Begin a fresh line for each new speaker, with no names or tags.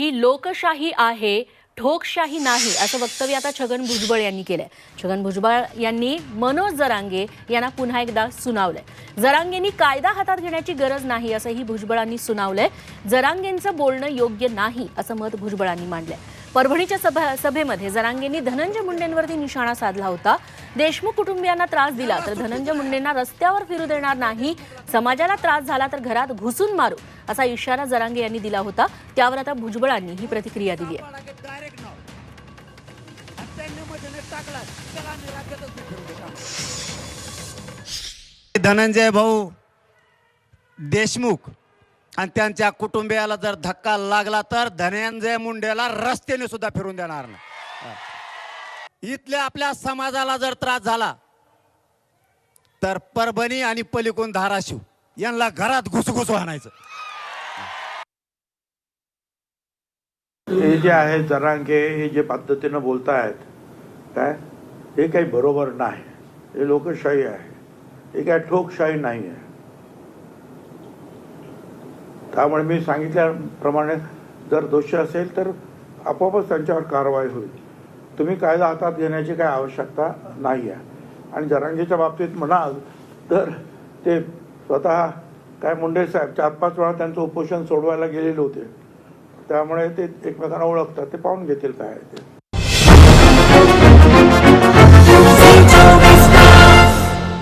ही लोकशाही आहे ठोकशाही नाही असं वक्तव्य आता छगन भुजबळ यांनी केलंय. छगन भुजबळ यांनी मनोज जरांगे यांना पुन्हा एकदा सुनावलंय. जरांगेंनी कायदा हातात घेण्याची गरज नाही असंही भुजबळांनी सुनावलंय. जरांगेंचं बोलणं योग्य नाही असं मत भुजबळांनी मांडलंय. परभणीच्या सभा सभेमध्ये जरांगेंनी धनंजय मुंडेंवरती निशाणा साधला होता. देशमुख कुटुंबियांना त्रास दिला तर धनंजय मुंडेंना रस्त्यावर फिरू देणार नाही समाजाला त्रास झाला तर घरात घुसून मारू. असा इशारा जरांगे यांनी दिला होता. त्यावर आता भुजबळांनी ही प्रतिक्रिया दिली आहे.
धनंजय भाऊ देशमुख आणि त्यांच्या कुटुंबियाला जर धक्का लागला तर धनंजय मुंडेला रस्त्याने सुद्धा फिरून देणार नाही. इथल्या आपल्या समाजाला जर त्रास झाला तर परभणी आणि पलिकून धाराशिव यांना घरात घुसघुस आणायचं
हे जे आहे जरांगे हे जे पद्धतीनं बोलतायत काय? हे काही बरोबर नाही. हे लोकशाही आहे. हे काय ठोकशाही नाही आहे. त्यामुळे मी सांगितल्याप्रमाणे जर दोषी असेल तर आपोआपच त्यांच्यावर कारवाई होईल. तुम्ही कायदा हातात घेण्याची काय आवश्यकता नाही आहे. आणि जरांगेच्या बाबतीत म्हणाल तर ते स्वतः काय मुंडे साहेब चार पाच वेळा त्यांचं उपोषण सोडवायला गेलेले होते. त्यामुळे ते एकमेकांना ओळखतात ते पाहून घेतील काय आहे ते.